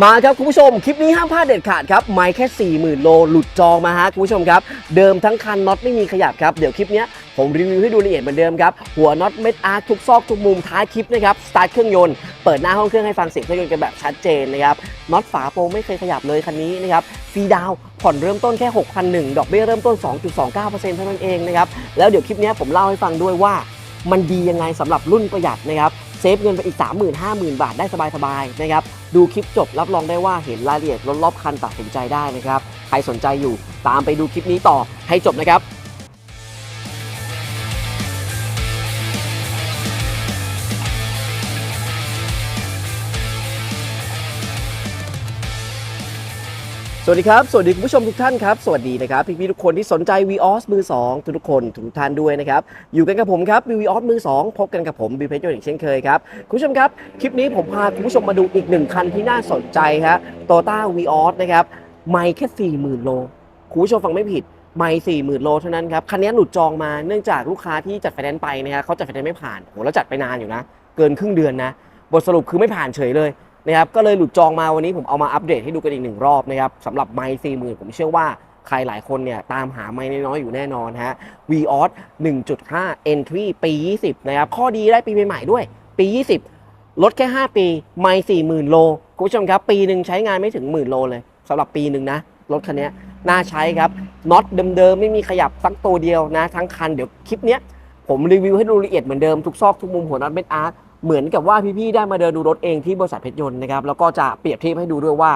มาครับคุณผู้ชม คลิปนี้ห้ามพลาดเด็ดขาดครับไม่แค่ 40,000 โลหลุดจองมาฮะคุณผู้ชมครับ เดิมทั้งคันน็อตไม่มีขยับครับ เดี๋ยวคลิปนี้ผมรีวิวให้ดูละเอียดเหมือนเดิมครับ หัวน็อตเม็ดอาร์ทุกซอกทุกมุมท้ายคลิปนะครับสตาร์ทเครื่องยนต์เปิดหน้าห้องเครื่องให้ฟังเสียงเครื่องยนต์กันแบบชัดเจนนะครับน็อตฝาโปรงไม่เคยขยับเลยคันนี้นะครับฟรีดาวผ่อนเริ่มต้นแค่ 6,001 ดอกเบี้ยเริ่มต้น 2.29%เท่านั้นเองนะครับแล้วเดี๋ยวคลิปนี้ผมเล่าให้ฟังด้วยว่ามันดียังไงสำหรับรุ่นประหยัดนะครับ เซฟเงินไปอีก 30,000 50,000 บาทได้สบายๆนะครับดูคลิปจบรับรองได้ว่าเห็นรายละเอียดรถรอบคันตัดสินใจได้นะครับ ใครสนใจอยู่ตามไปดูคลิปนี้ต่อให้จบนะครับ สวัสดีครับ สวัสดีคุณผู้ชมทุกท่านครับ สวัสดีนะครับ พี่ๆทุกคนที่สนใจ v ีออสมือ 2 ทุกๆคนทุกท่านด้วยนะครับ อยู่กันกับผมครับ v ีออสมือ 2 พบกันกับผมบีเพชรยนต์อีกเช่นเคยครับ คุณผู้ชมครับ คลิปนี้ผมพาคุณผู้ชมมาดูอีกหนึ่งคันที่น่าสนใจฮะโตต้าวีออสนะครับไม่แค่ 40,000 โล คุณผู้ชมฟังไม่ผิดไม่40,000โลเท่านั้นครับคันนี้หลุดจองมาเนื่องจากลูกค้าที่จัดไฟแนนซ์ไปนะฮะเขาจัดไฟแนนซ์ไม่ผ่านโหแล้วจัดไปนานอยู่นะ เกินครึ่งเดือนนะบทสรุปคือไม่ผ่านเฉยเลย นะครับก็เลยหลุดจองมาวันนี้ผมเอามาอัปเดตให้ดูกันอีกหนึ่งรอบนะครับสำหรับไมค์สี่หมื่นผมเชื่อว่าใครหลายคนเนี่ยตามหาไมค์น้อยๆอยู่แน่นอนฮะ v ีออส1.5 Entry ปี 20 นะครับ ข้อดีได้ปีใหม่ๆด้วย ปี 20 ลดแค่ 5 ปี ไมค์40,000 โล คุณผู้ชมครับ ปีหนึ่งใช้งานไม่ถึงหมื่นโลเลยสำหรับปีหนึ่งนะ รถคันนี้น่าใช้ครับน็อตเดิมๆ ไม่มีขยับสักตัวเดียวนะ ทั้งคันเดี๋ยวคลิปเนี้ยผมรีวิวให้ดูละเอียดเหมือนเดิมทุกซอกทุกมุมหัวน็อตเม็ดอาร์ต เหมือนกับว่าพี่ๆได้มาเดินดูรถเองที่บริษัทเพชรยนต์นะครับแล้วก็จะเปรียบเทียบให้ดูด้วยว่า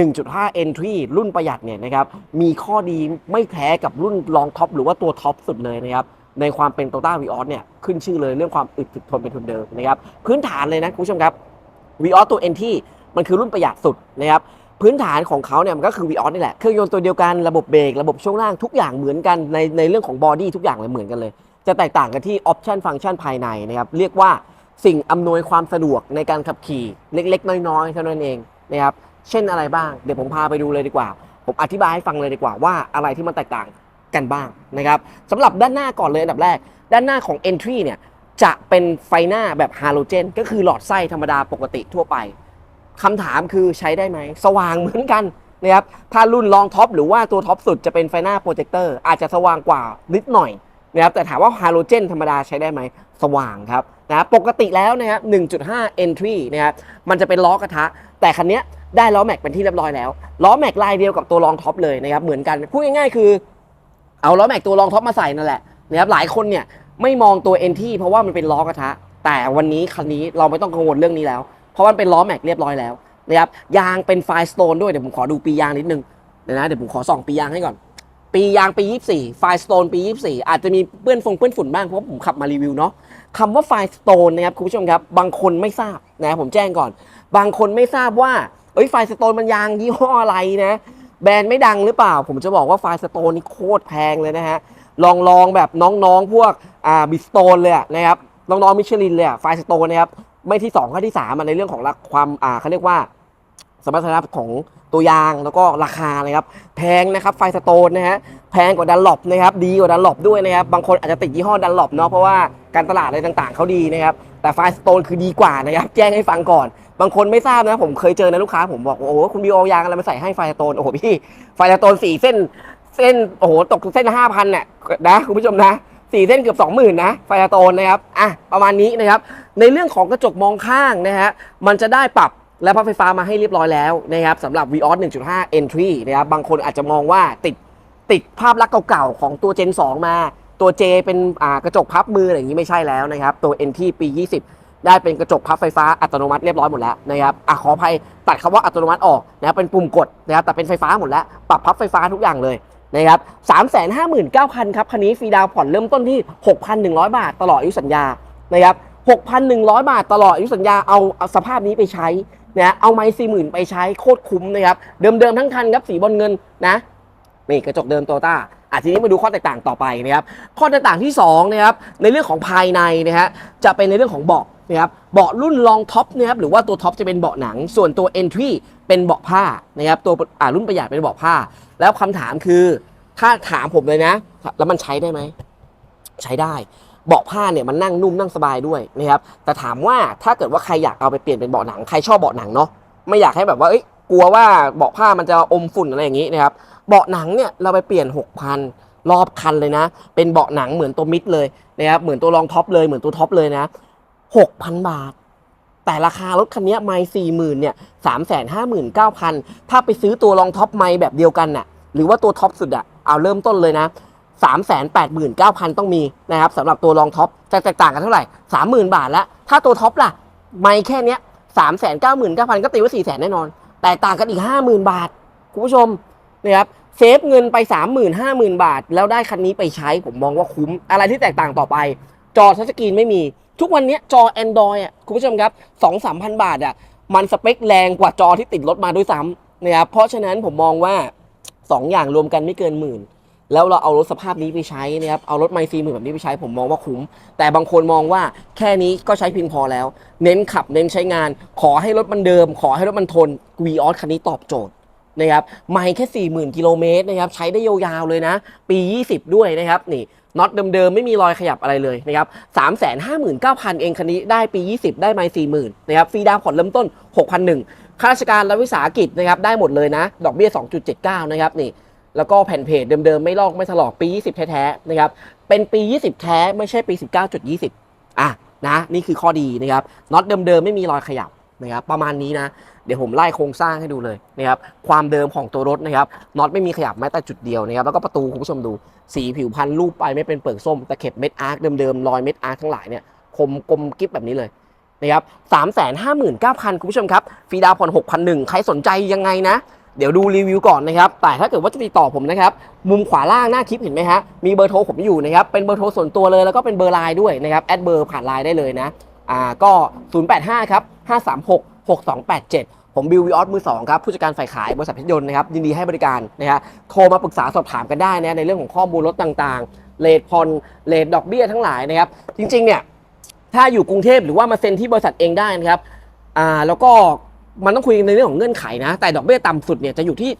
1.5 Entry รุ่นประหยัดเนี่ยนะครับมีข้อดีไม่แพ้กับรุ่นรองท็อปหรือว่าตัวท็อปสุดเลยนะครับในความเป็น t o ต้าวีออสเนี่ยขึ้นชื่อเลยเรื่องความอึดถึกทนเป็นทุนเดิมนะครับพื้นฐานเลยนะคุณผู้ชมครับวีออสตัว Entry มันคือรุ่นประหยัดสุดนะครับพื้นฐานของเขาเนี่ยมันก็คือ v ีออสนี่แหละเครื่องยนต์ตัวเดียวกันระบบเบรกระบบช่วงล่างทุกอย่างเหมือนกันในในเรื่องของบอดี้ทุกอย่างเลยเหมือนกันเลย จะแตกต่างกันที่ออปชันฟังก์ชันภายในนะครับเรียกว่า สิ่งอำนวยความสะดวกในการขับขี่เล็ก ๆ น้อย ๆ เท่านั้นเองนะครับเช่นอะไรบ้าง เดี๋ยวผมพาไปดูเลยดีกว่า ผมอธิบายให้ฟังเลยดีกว่าว่าอะไรที่มันแตกต่างกันบ้างนะครับสำหรับด้านหน้าก่อนเลยอันดับแรก ด้านหน้าของ Entry เนี่ยจะเป็นไฟหน้าแบบฮาโลเจนก็คือหลอดไส้ธรรมดาปกติทั่วไปคำถามคือใช้ได้ไหม สว่างเหมือนกันนะครับถ้ารุ่นรองท็อปหรือว่าตัวท็อปสุดจะเป็นไฟหน้าโปรเจคเตอร์อาจจะสว่างกว่านิดหน่อยนะครับแต่ถามว่าฮาโลเจนธรรมดาใช้ได้ไหม สว่างครับ นะปกติแล้วนะครับ1.5 entry นะครับมันจะเป็นล้อกระทะ แต่คันนี้ได้ล้อแม็กเป็นที่เรียบร้อยแล้ว ล้อแม็กลายเดียวกับตัวรองท็อปเลยนะครับเหมือนกันพูดง่ายๆคือ เอาล้อแม็กตัวรองท็อปมาใส่นั่นแหละนะครับหลายคนเนี่ยไม่มองตัว entry เพราะว่ามันเป็นล้อกระทะ แต่วันนี้คันนี้เราไม่ต้องกังวลเรื่องนี้แล้ว เพราะมันเป็นล้อแม็กเรียบร้อยแล้วนะครับยางเป็นไฟสโตนด้วยเดี๋ยวผมขอดูปียางนิดนึงเดี๋ยวนะเดี๋ยวผมขอส่องปียางให้ก่อน ปียางปี 24 ไฟสโตนปี 24 อาจจะมีเปื้อนฟงเปื้อนฝุ่นบ้างเพราะผมขับมารีวิวเนาะคำว่าไฟสโตนนะครับคุณผู้ชมครับ บางคนไม่ทราบนะผมแจ้งก่อน บางคนไม่ทราบว่าเอ้ยไฟสโตนมันยางยี่ห้ออะไรนะ แบรนด์ไม่ดังหรือเปล่า ผมจะบอกว่าไฟสโตนนี่โคตรแพงเลยนะฮะลองลองแบบน้องๆพวกอ่าบิสโตนเลยนะครับน้องๆมิชลินเลยไฟสโตนนะครับไม่ที่2ก็ที่3อะในเรื่องของความอ่าเขาเรียกว่า สมรรถนะของตัวยางแล้วก็ราคานะครับแพงนะครับไฟสโตนนะฮะแพงกว่าดันหลบนะครับดีกว่าดันหลบด้วยนะครับบางคนอาจจะติดยี่ห้อดันหลบเนาะเพราะว่าการตลาดอะไรต่างๆเขาดีนะครับแต่ไฟสโตนคือดีกว่านะครับแจ้งให้ฟังก่อน บางคนไม่ทราบนะผมเคยเจอนะลูกค้าผมบอกโอ้โหคุณบีโอยางอะไรมาใส่ให้ไฟสโตนโอ้โหพี่ไฟสโตนสี่เส้นเส้นโอ้โหตกเส้นห้าพันเนี่ยนะคุณผู้ชมนะสี่เส้นเกือบสองหมื่นนะ ไฟสโตนนะครับ อะ ประมาณนี้นะครับ ในเรื่องของกระจกมองข้างนะฮะ มันจะได้ปรับ และพับไฟฟ้ามาให้เรียบร้อยแล้วนะครับสำหรับ Vios 1.5 Entry นะครับบางคนอาจจะมองว่าติดติดภาพลักษณ์เก่าๆ ของตัว Gen 2 มาตัว J เป็นกระจกพับมืออะไรอย่างนี้ไม่ใช่แล้วนะครับ ตัว NT ปี 20 ได้เป็นกระจกพับไฟฟ้าอัตโนมัติเรียบร้อยหมดแล้วนะครับอะขออภัยตัดคำว่าอัตโนมัติออกนะครับเป็นปุ่มกดนะครับแต่เป็นไฟฟ้าหมดแล้ว ปรับพับไฟฟ้าทุกอย่างเลยนะครับ359,000ครับคันนี้ฟรีดาวผ่อนเริ่มต้นที่ 6,100 บาทตลอดอายุสัญญานะครับ6,100 บาทตลอดอายุสัญญาเอาเอาสภาพนี้ไปใช้ นะเอาไม้สี่หมื่นไปใช้โคตรคุ้มนะครับ เดิมๆทั้งคันครับสีบอลเงินนะนี่กระจกเดิมโตต้าอะทีนี้มาดูข้อแตกต่างต่อไปนะครับข้อแตกต่างที่2นะครับในเรื่องของภายในนะฮะจะเป็นในเรื่องของเบาะนะครับเบาะรุ่นรองท็อปนะครับหรือว่าตัวท็อปจะเป็นเบาะหนัง ส่วนตัว Entry เป็นเบาะผ้านะครับตัวอ่ารุ่นประหยัดเป็นเบาะผ้า แล้วคำถามคือถ้าถามผมเลยนะ แล้วมันใช้ได้ไหมใช้ได้ เบาะผ้าเนี่ยมันนั่งนุ่มนั่งสบายด้วยนะครับแต่ถามว่าถ้าเกิดว่าใครอยากเอาไปเปลี่ยนเป็นเบาะหนังใครชอบเบาะหนังเนาะไม่อยากให้แบบว่าเอ้ยกลัวว่าเบาะผ้ามันจะอมฝุ่นอะไรอย่างนี้นะครับเบาะหนังเนี่ยเราไปเปลี่ยน 6,000 รอบคันเลยนะ เป็นเบาะหนังเหมือนตัวมิดเลยนะครับเหมือนตัวรองท็อปเลยเหมือนตัวท็อปเลยนะ6,000 บาท แต่ราคารถคันนี้ไม่สี่หมื่นเนี่ยสามแสนห้าหมื่นเก้าพันถ้าไปซื้อตัวรองท็อปไม่แบบเดียวกันน่ะหรือว่าตัวท็อปสุดอะเอาเริ่มต้นเลยนะ สามแสนแปดหมื่นเก้าพันต้องมีนะครับสำหรับตัวรองท็อปจะแตกต่างกันเท่าไหร่สามหมื่นบาทและถ้าตัวท็อปล่ะ ไม่แค่เนี้ยสามแสนเก้าหมื่นเก้าพันก็ตีว่าสี่แสนแน่นอน แต่ต่างกันอีกห้าหมื่นบาท คุณผู้ชมนะครับเซฟเงินไปสามหมื่นห้าหมื่นบาท แล้วได้คันนี้ไปใช้ผมมองว่าคุ้ม อะไรที่แตกต่างต่อไป จอทัชสกรีนไม่มี ทุกวันนี้จอ Android อะคุณผู้ชมครับสองสามพันบาทอะมันสเปคแรงกว่าจอที่ติดรถมาด้วยซ้ำนะครับเพราะฉะนั้นผมมองว่าสองอย่างรวมกันไม่เกินหมื่น แล้วเราเอารถสภาพนี้ไปใช้นะครับ เอารถไมซีหมื่นแบบนี้ไปใช้ผมมองว่าคุ้ม แต่บางคนมองว่าแค่นี้ก็ใช้เพียงพอแล้ว เน้นขับเน้นใช้งาน ขอให้รถมันเดิม ขอให้รถมันทน v ีออสคันนี้ตอบโจทย์นะครับไม่แค่ 40,000 กิโลเมตรนะครับ ใช้ได้ยาวๆเลยนะ ปี 20 ด้วยนะครับ นี่น็อตเดิมๆ ไม่มีรอยขยับอะไรเลยนะครับ 359,000 เองคันนี้ได้ปี 20 ได้ไม่40,000นะครับ ฟรีดาวผ่อนเริ่มต้น6,100ข้าราชการและวิสาหกิจนะครับ ได้หมดเลยนะ ดอกเบี้ย 2.79 นะครับ นี่ แล้วก็แผ่นเพจเดิมๆ ไม่ลอกไม่ถลอกปี 20 แท้ๆนะครับ เป็นปี 20 แท้ไม่ใช่ปี 19.20 อะนะนี่คือข้อดีนะครับน็อตเดิมๆ ไม่มีรอยขยับนะครับประมาณนี้นะ เดี๋ยวผมไล่โครงสร้างให้ดูเลยนะครับความเดิมของตัวรถนะครับน็อตไม่มีขยับแม้แต่จุดเดียวนะครับแล้วก็ประตูคุณผู้ชมดูสีผิวพันธุ์รูปไปไม่เป็นเปลือกส้มตะเข็บเม็ดอาร์คเดิมๆรอยเม็ดอาร์คทั้งหลายเนี่ยคมกลมกิ๊บแบบนี้เลยนะครับสามแสนห้าหมื่นเก้าพันคุณผู้ชมครับฟรีดาวผ่อนหกพันหนึ่งใครสนใจยังไงนะ เดี๋ยวดูรีวิวก่อนนะครับ แต่ถ้าเกิดว่าจะติดต่อผมนะครับ มุมขวาล่างหน้าคลิปเห็นไหมฮะ มีเบอร์โทรผมอยู่นะครับ เป็นเบอร์โทรส่วนตัวเลย แล้วก็เป็นเบอร์ไลน์ด้วยนะครับ แอดเบอร์ผ่านไลน์ได้เลยนะ อ่า ก็ 085 ครับ 536 6287 ผมบิววิออสมือ2ครับ ผู้จัดการฝ่ายขายบริษัทเพชรยนต์นะครับ ยินดีให้บริการนะฮะ โทรมาปรึกษาสอบถามกันได้นะ ในเรื่องของข้อมูลรถต่างๆ เลทพอนเลทดอกเบี้ยทั้งหลายนะครับ จริงๆ เนี่ย ถ้าอยู่กรุงเทพหรือว่ามาเซ็นที่บริษัทเองได้นะครับ อ่า แล้วก็ มันต้องคุยในเรื่องของเงื่อนไขนะ แต่ดอกเบี้ยต่ำสุดเนี่ยจะอยู่ที่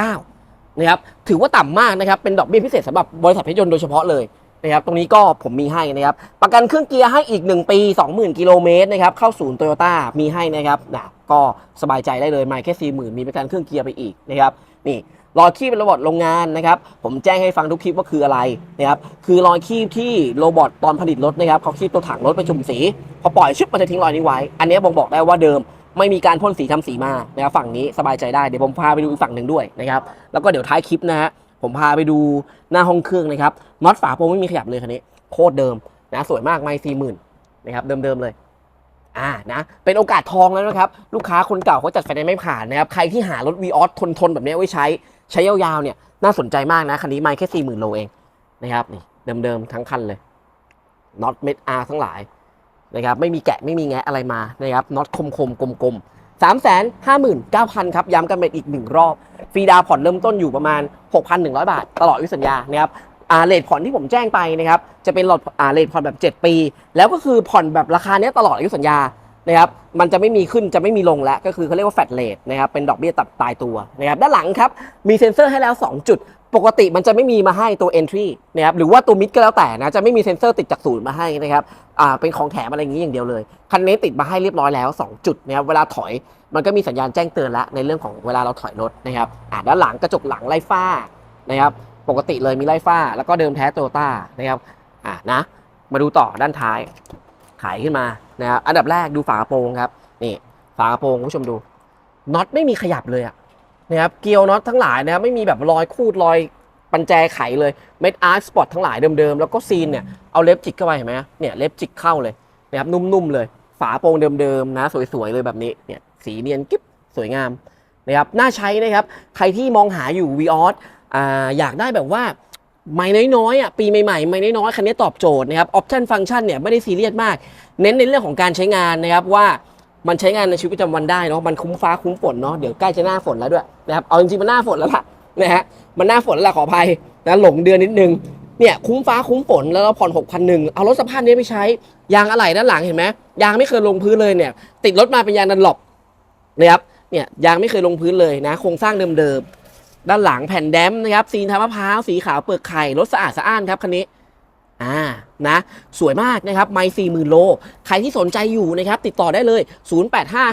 2.29 นะครับ ถือว่าต่ำมากนะครับ เป็นดอกเบี้ยพิเศษสำหรับบริษัทเพชรยนต์โดยเฉพาะเลยนะครับ ตรงนี้ก็ผมมีให้นะครับ ประกันเครื่องเกียร์ให้อีก 1 ปี 20,000 กิโลเมตรนะครับ เข้าศูนย์โตโยต้ามีให้นะครับนะก็สบายใจได้เลย ไม่แค่ 40,000 มีประกันเครื่องเกียร์ไปอีกนะครับ นี่รอยคีบเป็นโรบอทโรงงานนะครับ ผมแจ้งให้ฟังทุกคลิปว่าคืออะไรนะครับ คือรอยคีบที่โรบอทตอนผลิตรถนะครับเขาคีบตัวถังรถไปจุ่มสี พอปล่อยชึบมันจะทิ้งรอยนี้ไว้ อันนี้บ่งบอกได้ว่าเดิม ไม่มีการพ่นสีทำสีมานะครับฝั่งนี้สบายใจได้เดี๋ยวผมพาไปดูอีกฝั่งหนึ่งด้วยนะครับแล้วก็เดี๋ยวท้ายคลิปนะฮะผมพาไปดูหน้าห้องเครื่องนะครับน็อตฝาโปรงไม่มีขยับเลยคันนี้โคตรเดิมนะสวยมากไม่สี่หมื่นนะครับเดิมๆเลยอ่านะเป็นโอกาสทองแล้วนะครับ ลูกค้าคนเก่าเขาจัดไฟแนนซ์ไม่ผ่านนะครับ ใครที่หารถวีออสทนๆแบบนี้ไว้ใช้ใช้ยาวๆเนี่ยน่าสนใจมากนะคันนี้ไม่แค่สี่หมื่นโลเองนะครับนี่เดิมๆทั้งคันเลยน็อตเม็ดอาร์ทั้งหลาย นะครับไม่มีแกะไม่มีแงะอะไรมานะครับน็อตคมๆกลมๆสามแสนห้าหมื่นเก้าพันครับ ย้ำกันเป็นอีกหนึ่งรอบฟรีดาวผ่อนเริ่มต้นอยู่ประมาณ 6,100 บาท ตลอดอายุสัญญานะครับอ่าเลทผ่อนที่ผมแจ้งไปนะครับจะเป็นหลอดอ่าเลทผ่อนแบบ 7 ปี แล้วก็คือผ่อนแบบราคาเนี้ยตลอดอายุสัญญานะครับมันจะไม่มีขึ้นจะไม่มีลงแล้วก็คือเขาเรียกว่าแฟตเลทนะครับเป็นดอกเบี้ยตัดตายตัวนะครับด้านหลังครับมีเซ็นเซอร์ให้แล้ว 2 จุด ปกติมันจะไม่มีมาให้ตัว entry นะครับหรือว่าตัวมิดก็แล้วแต่นะจะไม่มีเซ็นเซอร์ติดจากศูนย์มาให้นะครับอ่าเป็นของแถมอะไรอย่างนี้อย่างเดียวเลย คันนี้ติดมาให้เรียบร้อยแล้ว 2 จุดนะครับเวลาถอยมันก็มีสัญญาณแจ้งเตือนล้วในเรื่องของเวลาเราถอยรถนะครับอ่าด้านหลังกระจกหลังไล่ฟ้านะครับปกติเลยมีไล่ฟ้า แล้วก็เดิมแท้โตโยต้านะครับอ่านะมาดูต่อด้านท้ายขายขึ้นมานะครับอันดับแรกดูฝากระโปรงครับนี่ฝากระโปรงคุณผู้ชมดูน็อตไม่มีขยับเลยอะ นะครับเกียวน็อตทั้งหลายนะครับไม่มีแบบรอยคูดรอยปัญแจไขเลยเม็ดอาร์ตสปอตทั้งหลายเดิมๆ แล้วก็ซีนเนี่ยเอาเล็บจิกเข้าไปเห็นไหมเนี่ยเล็บจิกเข้าเลยนะครับนุ่มๆเลย ฝาโปรงเดิมๆนะสวยๆเลยแบบนี้เนี่ยสีเนียนกิ๊บสวยงามนะครับน่าใช้นะครับใครที่มองหาอยู่ v ีออสอ่าอยากได้แบบว่าไม่น้อยๆอะปีใหม่ๆไม่น้อยๆคันนี้ตอบโจทย์นะครับออปชันฟังก์ชันเนี่ยไม่ได้ซีเรียสมาก เน้นในเรื่องของการใช้งานนะครับว่า มันใช้งานในชีวิตประจำวันได้เนาะมันคุ้มฟ้าคุ้มฝนเนาะเดี๋ยวใกล้จะหน้าฝนแล้วด้วยนะครับเอาจริงๆมันหน้าฝนแล้วล่ะนะฮะมันหน้าฝนแล้วล่ะขออภัยนะหลงเดือนนิดนึงเนี่ยคุ้มฟ้าคุ้มฝนแล้วเราผ่อน6 0 0 1เอารถสภาพนี้ไปใช้ยางอะไหล่ด้านหลังเห็นไหมยางไม่เคยลงพื้นเลยเนี่ย ติดรถมาเป็นยางดันหลบนะครับเนี่ยยางไม่เคยลงพื้นเลยนะโครงสร้างเดิมๆด้านหลังแผ่นแดมนะครับซีนทามะพร้าวสีขาวเปลือกไข่รถสะอาดสะอ้านครับคันนี้อ่า นะสวยมากนะครับไม่สี่หมื่นโล ใครที่สนใจอยู่นะครับติดต่อได้เลย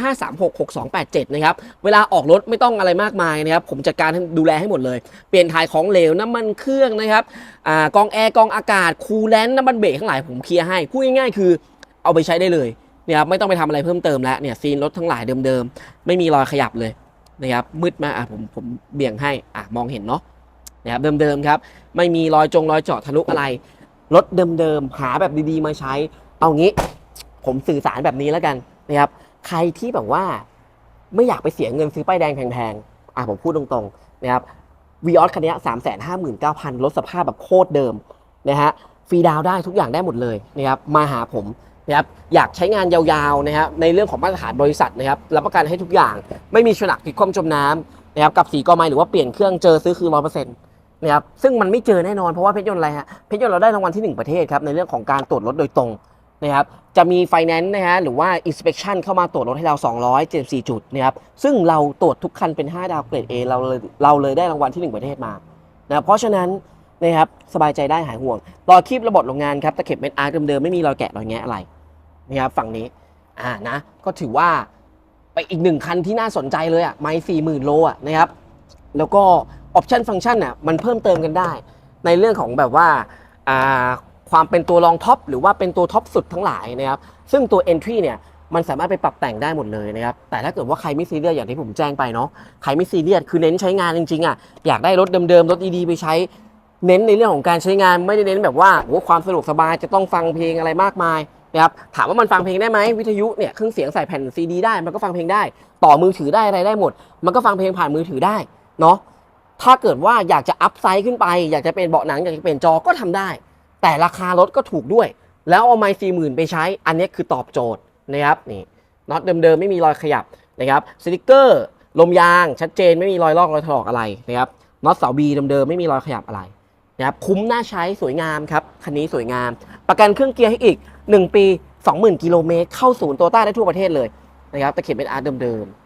0855366287 นะครับ เวลาออกรถไม่ต้องอะไรมากมายนะครับ ผมจัดการดูแลให้หมดเลย เปลี่ยนถ่ายของเหลว น้ำมันเครื่องนะครับอ่ากองแอร์กองอากาศ คูลแลนต์น้ำมันเบรกทั้งหลายผมเคลียร์ให้พูดง่ายๆคือเอาไปใช้ได้เลยนะครับไม่ต้องไปทำอะไรเพิ่มเติมแล้วเนี่ยซีนรถทั้งหลายเดิมๆ ไม่มีรอยขยับเลยนะครับมืดมากอะผมผมเบี่ยงให้อะมองเห็นเนาะนะครับเดิมๆครับ ไม่มีรอยจงรอยเจาะทะลุอะไร รถเดิมๆ หาแบบดีๆ มาใช้ เอางี้ผมสื่อสารแบบนี้แล้วกันนะครับ ใครที่แบบว่าไม่อยากไปเสียเงินซื้อป้ายแดงแพงๆ อะผมพูดตรงๆนะครับวีออสคันนี้สามแสนห้าหมื่นเก้าพันรถสภาพแบบโคตรเดิมนะฮะฟรีดาวน์ได้ทุกอย่างได้หมดเลยนะครับมาหาผมนะครับอยากใช้งานยาวๆนะครับในเรื่องของมาตรฐานบริษัทนะครับรับประกันให้ทุกอย่างไม่มีฉลักผิดความจมน้ำนะครับกับสีกอไม้หรือว่าเปลี่ยนเครื่องเจอซื้อคือร้อยเปอร์เซ็นต์ นะครับซึ่งมันไม่เจอแน่นอนเพราะว่าเพชรยนต์อะไรฮะเพชรยนต์เราได้รางวัลที่ 1 ประเทศครับในเรื่องของการตรวจรถโดยตรงนะครับจะมีไฟแนนซ์นะฮะหรือว่า inspection เข้ามาตรวจรถให้เรา 274 จุดนะครับซึ่งเราตรวจทุกคันเป็น 5 ดาวเกรด A เราเลยเราเลยได้รางวัลที่ 1 ประเทศมานะเพราะฉะนั้นนะครับสบายใจได้หายห่วงรอยคีบระบบโรงงานครับตะเข็บเม็ดอาร์เดิมๆไม่มีรอยแกะรอยแงะอะไรนะครับฝั่งนี้อ่านะก็ถือว่าไปอีกหนึ่งคันที่น่าสนใจเลยอะไม่สี่หมื่นโลอะนะครับแล้วก็ ออปชันฟังก์ชันน่ะมันเพิ่มเติมกันได้ ในเรื่องของแบบว่าความเป็นตัวรองท็อปหรือว่าเป็นตัวท็อปสุดทั้งหลายนะครับซึ่งตัว Entry เนี่ยมันสามารถไปปรับแต่งได้หมดเลยนะครับ แต่ถ้าเกิดว่าใครไม่ซีเรียสอย่างที่ผมแจ้งไปเนาะ ใครไม่ซีเรียสคือเน้นใช้งานจริงๆอะ อยากได้รถเดิมๆ รถดีๆ ไปใช้ เน้นในเรื่องของการใช้งาน ไม่ได้เน้นแบบว่าโอ้ความสะดวกสบายจะต้องฟังเพลงอะไรมากมายนะครับ ถามว่ามันฟังเพลงได้ไหมวิทยุเนี่ยเครื่องเสียงใส่แผ่นซีดีได้ มันก็ฟังเพลงได้ ต่อมือถือได้อะไรได้หมด มันก็ฟังเพลงผ่านมือถือได้เนาะ ถ้าเกิดว่าอยากจะอัพไซด์ขึ้นไป อยากจะเป็นเบาะหนังอยากจะเป็นจอก็ทำได้ แต่ราคารถก็ถูกด้วย แล้วเอาไมค์สี่หมื่นไปใช้ อันนี้คือตอบโจทย์นะครับนี่น็อตเดิมๆไม่มีรอยขยับนะครับสติกเกอร์ลมยางชัดเจนไม่มีรอยลอกรอยถลอกอะไรนะครับน็อตเสาบีเดิมๆไม่มีรอยขยับอะไรนะครับคุ้มน่าใช้สวยงามครับคันนี้สวยงาม ประกันเครื่องเกียร์ให้อีก 1 ปี 20,000 กิโลเมตรเข้าศูนย์โตต้าได้ทั่วประเทศเลยนะครับตะเข็บเป็นอาร์เดิมๆ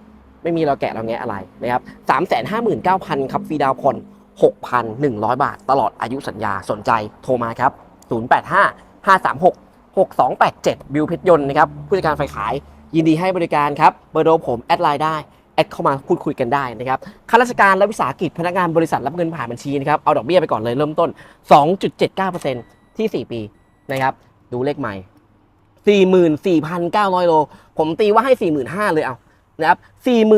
ไม่มีเราแกะเราแงะอะไรนะครับสามแสนห้าหมื่นเก้าพันครับฟรีดาวน์ผ่อนหกพันหนึ่งร้อยบาท ตลอดอายุสัญญาสนใจโทรมาครับศูนย์แปดห้าห้าสามหกหกสองแปดเจ็ดบิวเพชรยนต์นะครับผู้จัดการฝ่ายขาย ยินดีให้บริการครับเบอร์โทรผมแอดไลน์ได้แอดเข้ามาพูดคุยกันได้นะครับข้าราชการและวิสาหกิจพนักงานบริษัทรับเงินผ่านบัญชีนะครับ เอาดอกเบี้ยไปก่อนเลยเริ่มต้น 2.79%ที่ 4 ปีนะครับ ดูเลขใหม่ 44,900 โล ผมตีว่าให้ 45,000 เลยเอา นะครับ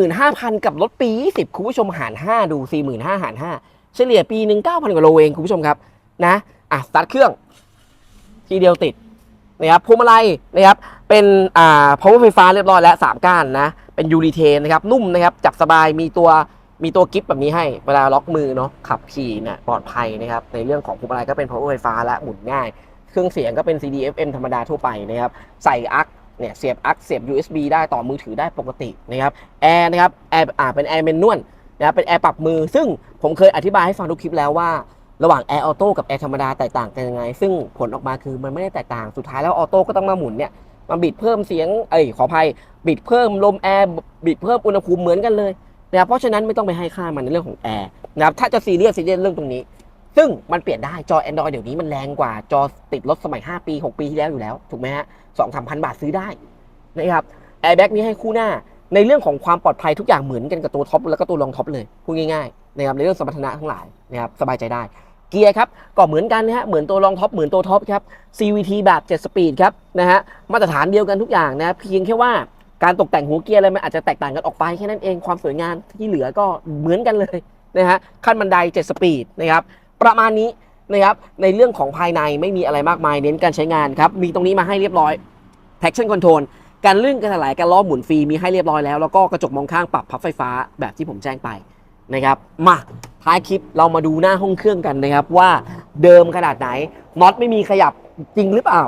45,000 กับรถปี 20 คุณผู้ชมหาร 5 ดู 45,000หาร 5 เฉลี่ยปีหนึ่ง9,000 กว่าโลเองคุณผู้ชมครับนะอะสตาร์ทเครื่อง ทีเดียวติดนะครับพวงมาลัยนะครับเป็นอ่า power ไฟฟ้าเรียบร้อยแล้ว 3 ก้านนะเป็นยูริเทนนะครับนุ่มนะครับจับสบายมีตัวมีตัวกิฟต์แบบนี้ให้เวลาล็อกมือเนาะขับขี่เนี่ยปลอดภัยนะครับในเรื่องของพวงมาลัยก็เป็น power ไฟฟ้าและหมุนง่าย เครื่องเสียงก็เป็น CD FM ธรรมดาทั่วไปนะครับใส่อัก เนี่ยเสียบอักเสียบ USB ได้ต่อมือถือได้ปกตินะครับแอร์นะครับแอร์อ่าเป็นแอร์เมนนวลนะครับเป็นแอร์ปรับมือ ซึ่งผมเคยอธิบายให้ฟังทุกคลิปแล้วว่าระหว่างแอร์ออโต้กับแอร์ธรรมดาแตกต่างกันยังไง ซึ่งผลออกมาคือมันไม่ได้แตกต่าง สุดท้ายแล้วออโต้ก็ต้องมาหมุนเนี่ยมาบิดเพิ่มเสียง เอ้ยขออภัย บิดเพิ่มลมแอร์ บิดเพิ่มอุณหภูมิเหมือนกันเลยนะครับเพราะฉะนั้นไม่ต้องไปให้ค่ามันในเรื่องของแอร์นะครับ ถ้าจะซีเรียสซีเรียสเรื่องตรงนี้ ซึ่งมันเปลี่ยนได้ จอ Android เดี๋ยวนี้มันแรงกว่าจอติดรถสมัย 5 ปี 6 ปีที่แล้วอยู่แล้ว ถูกไหมฮะ สองสามพันบาทซื้อได้นะครับแอร์แบ็กนี้ให้คู่หน้าในเรื่องของความปลอดภัยทุกอย่างเหมือนกันกับตัวท็อปแล้วก็ตัวรองท็อปเลยพูดง่ายๆนะครับในเรื่องสมรรถนะทั้งหลายนะครับสบายใจได้ เกียร์ครับก็เหมือนกันนะฮะเหมือนตัวรองท็อปเหมือนตัวท็อปครับ CVT แบบ7สปีดครับนะฮะมาตรฐานเดียวกันทุกอย่างนะเพียงแค่ว่าการตกแต่งหัวเกียร์อะไรมันอาจจะแตกต่างกันออกไปแค่นั้นเองความสวยงามที่เหลือก็เหมือนกันเลยนะฮะขั้นบันได 7 สปีดนะครับประมาณนี้ นะครับในเรื่องของภายในไม่มีอะไรมากมายเน้นการใช้งานครับมีตรงนี้มาให้เรียบร้อย traction control การลื่นการถลายการล้อหมุนฟรีมีให้เรียบร้อยแล้วแล้วก็กระจกมองข้างปรับพับไฟฟ้าแบบที่ผมแจ้งไปนะครับมาท้ายคลิปเรามาดูหน้าห้องเครื่องกันนะครับว่าเดิมขนาดไหนน็อตไม่มีขยับจริงหรือเปล่า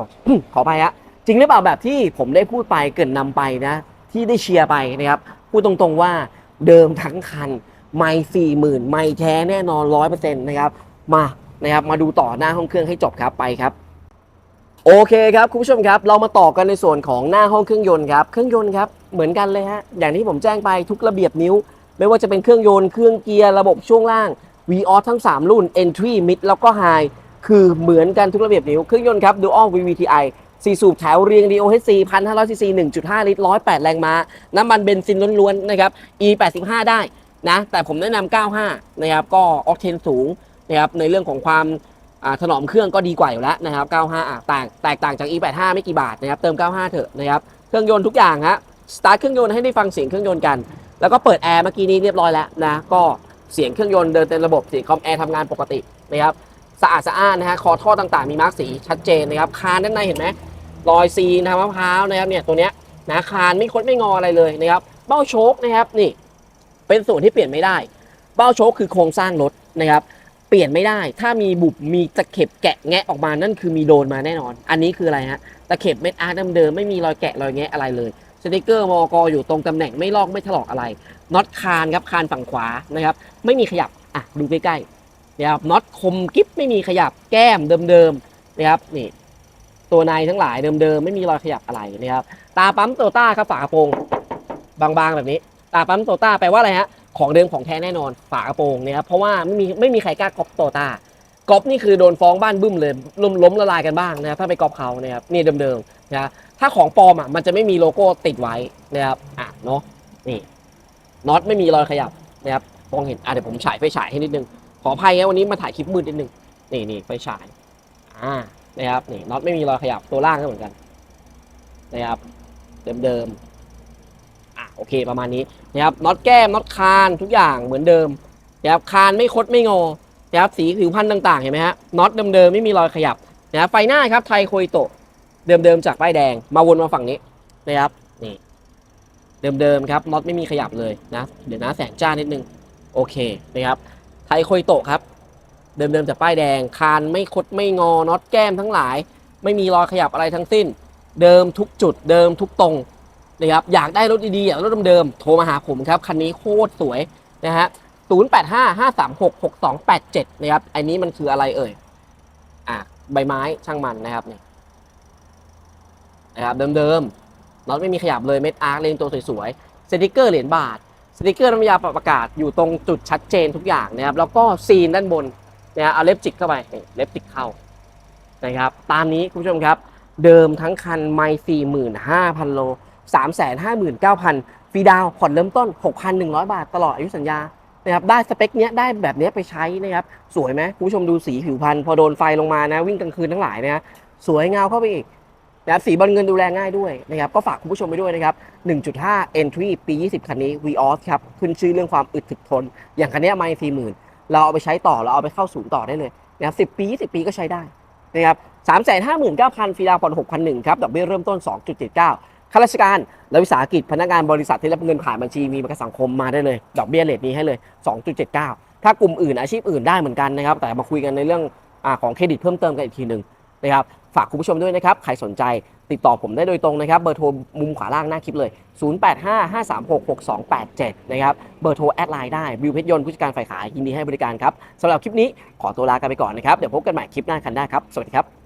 ขอไปฮะจริงหรือเปล่าแบบที่ผมได้พูดไปเกินนำไปนะ ที่ได้เชียร์ไปนะครับพูดตรงๆว่าเดิมทั้งคัน ไม่สี่หมื่นไม่แท้แน่นอนร้อยเปอร์เซ็นต์นะครับมา นะครับมาดูต่อหน้าห้องเครื่องให้จบครับไปครับโอเคครับคุณผู้ชมครับ เรามาต่อกันในส่วนของหน้าห้องเครื่องยนต์ครับเครื่องยนต์ครับเหมือนกันเลยฮะอย่างที่ผมแจ้งไปทุกระเบียบนิ้ว ไม่ว่าจะเป็นเครื่องยนต์เครื่องเกียร์ระบบช่วงล่าง v ีออทั้ง 3 รุ่น Entry Mid แล้วก็ High คือเหมือนกันทุกระเบียบนิ้วเครื่องยนต์ครับ Dual VVTi 4สูบแถวเรียง DOHC 1,500 cc 1.5 ลิตร 108 แรงม้า น้ำมันเบนซินล้วนๆนะครับ E 85 ได้นะแต่ผมแนะนำ95 นะครับก็ออกเทนสูง นะครับในเรื่องของความถนอมเครื่องก็ดีกว่าอยู่แล้วนะครับ 95อะแตกแตกต่างจาก E 85 ไม่กี่บาทนะครับ เติม 95 เถอะนะครับ เครื่องยนต์ทุกอย่างฮะ สตาร์ทเครื่องยนต์ให้ได้ฟังเสียงเครื่องยนต์กัน แล้วก็เปิดแอร์เมื่อกี้นี้เรียบร้อยแล้วนะ ก็เสียงเครื่องยนต์เดินเต็มระบบ เสียงคอมแอร์ทำงานปกตินะครับ สะอาดสะอ้านนะฮะ คอท่อต่างๆ มีมาร์กสีชัดเจนนะครับ คานด้านในเห็นไหมรอยซีนทางมะพร้าวนะครับเนี่ยตัวเนี้ยนะคานไม่คดไม่งออะไรเลยนะครับ เบ้าโชคนะครับนี่ เป็นส่วนที่เปลี่ยนไม่ได้ เบ้าโชคคือโครงสร้างรถนะครับ เปลี่ยนไม่ได้ ถ้ามีบุบมีตะเข็บแกะแงะออกมานั่นคือมีโดนมาแน่นอน อันนี้คืออะไรฮะตะเข็บเม็ดอาร์ตเดิมๆไม่มีรอยแกะรอยแงะอะไรเลยสติกเกอร์มอกอยู่ตรงตำแหน่งไม่ลอกไม่ถลอกอะไรน็อตคานครับคานฝั่งขวานะครับ ไม่มีขยับอะดูใกล้ๆนะครับน็อตคมกิ๊บไม่มีขยับแก้มเดิมๆนะครับนี่ตัวในทั้งหลายเดิมๆไม่มีรอยขยับอะไรนะครับตาปั๊มโตต้าครับฝากระโปรงบางๆแบบนี้ ตาปั๊มโตต้าแปลว่าอะไรฮะ ของเดิมของแท้แน่นอนฝากระโปรงนะครับเพราะว่าไม่มีไม่มีใครกล้าก๊อปโตตาก๊อปนี่คือโดนฟ้องบ้านบึ้มเลยล้มล้มละลายกันบ้างนะครับถ้าไปก๊อปเขานะครับนี่เดิมๆนะถ้าของปลอมอะมันจะไม่มีโลโก้ติดไว้นะครับอะเนาะนี่น็อตไม่มีรอยขยับนะครับมองเห็นอะเดี๋ยวผมฉายไฟฉายให้นิดนึงขออภัยนะวันนี้มาถ่ายคลิปมืดนิดนึงนี่นี่ไฟฉายอ่านะครับนี่น็อตไม่มีรอยขยับตัวล่างก็เหมือนกันนะครับเดิมๆอะโอเคประมาณนี้ นะครับน็อตแก้มน็อตคานทุกอย่างเหมือนเดิมนะครับคานไม่คดไม่งอนะครับสีผิวพันธุ์ต่างๆเห็นไหมฮะน็อตเดิมๆไม่มีรอยขยับนะครับไฟหน้าครับไทยโคยโตะเดิมๆจากป้ายแดง มาวนมาฝั่งนี้นะครับนี่เดิมๆครับน็อตไม่มีขยับเลยนะเดี๋ยวนะแสงจ้านิดนึงโอเคนะครับไทยโคยโตะครับเดิมๆจากป้ายแดงคานไม่คดไม่งอน็อตแก้มทั้งหลาย ไม่มีรอยขยับอะไรทั้งสิ้น เดิมทุกจุดเดิมทุกตรง นะครับอยากได้รถดีๆอยากรถเดิมๆโทรมาหาผมครับ คันนี้โคตรสวยนะฮะ0 8 5 5 3 6 6 2 8 7นะครับอันนี้มันคืออะไรเอ่ยอะใบไม้ช่างมันนะครับนี่นะครับเดิมๆน็อตไม่มีขยับเลยเม็ดอาร์คเลนตัวสวยๆสติกเกอร์เหรียญบาทสติกเกอร์น้ำยาปรับอากาศอยู่ตรงจุดชัดเจนทุกอย่างนะครับ แล้วก็ซีนด้านบนนะฮะเอาเล็บจิกเข้าไปเล็บจิกเข้านะครับ ตามนี้คุณผู้ชมครับ เดิมทั้งคันไม่สี่หมื่นห้าพันโล สามแสนห้าหมื่นเก้าพันฟรีดาวผ่อนเริ่มต้นหกพันหนึ่งร้อยบาทตลอดอายุสัญญานะครับได้สเปคเนี้ยได้แบบเนี้ยไปใช้นะครับสวยไหมคุณผู้ชมดูสีผิวพันธุ์พอโดนไฟลงมานะวิ่งกลางคืนทั้งหลายนะสวยเงาเข้าไปอีกนะครับสีบอลเงินดูแลง่ายด้วยนะครับก็ฝากคุณผู้ชมไปด้วยนะครับ 1.5 Entry ปี 20 คันนี้ Vios ครับขึ้นชื่อเรื่องความอึดถึกทน อย่างคันนี้ไม่สี่หมื่นเราเอาไปใช้ต่อเราเอาไปเข้าศูนย์ต่อได้เลยนะครับสิปี 20 ปีก็ใช้ได้นะครับสามแสนห้าหมื่นเก้าพันฟรีดาวผ่อนหกพันหนึ่งครับดอกเบี้ยเริ่มต้น 2.79 ข้าราชการและวิสาหกิจพนักงานบริษัทที่รับเงินผ่านบัญชีมีประกันสังคมมาได้เลย ดอกเบี้ยเลทนี้ให้เลย 2.79 ถ้ากลุ่มอื่นอาชีพอื่นได้เหมือนกันนะครับ แต่มาคุยกันในเรื่องอของเครดิตเพิ่มเติมกันอีกทีหนึ่งนะครับ ฝากคุณผู้ชมด้วยนะครับ ใครสนใจติดต่อผมได้โดยตรงนะครับ เบอร์โทรมุมขวาล่างหน้าคลิปเลย 0855366287 นะครับ เบอร์โทรแอดไลน์ได้บิวเพชรยนต์ผู้จัดการฝ่ายขายยินดีให้บริการครับสำหรับคลิปนี้ขอตัวลากันไปก่อนนะครับ เดี๋ยวพบกันใหม่คลิปหน้ากันได้ครับ สวัสดีครับ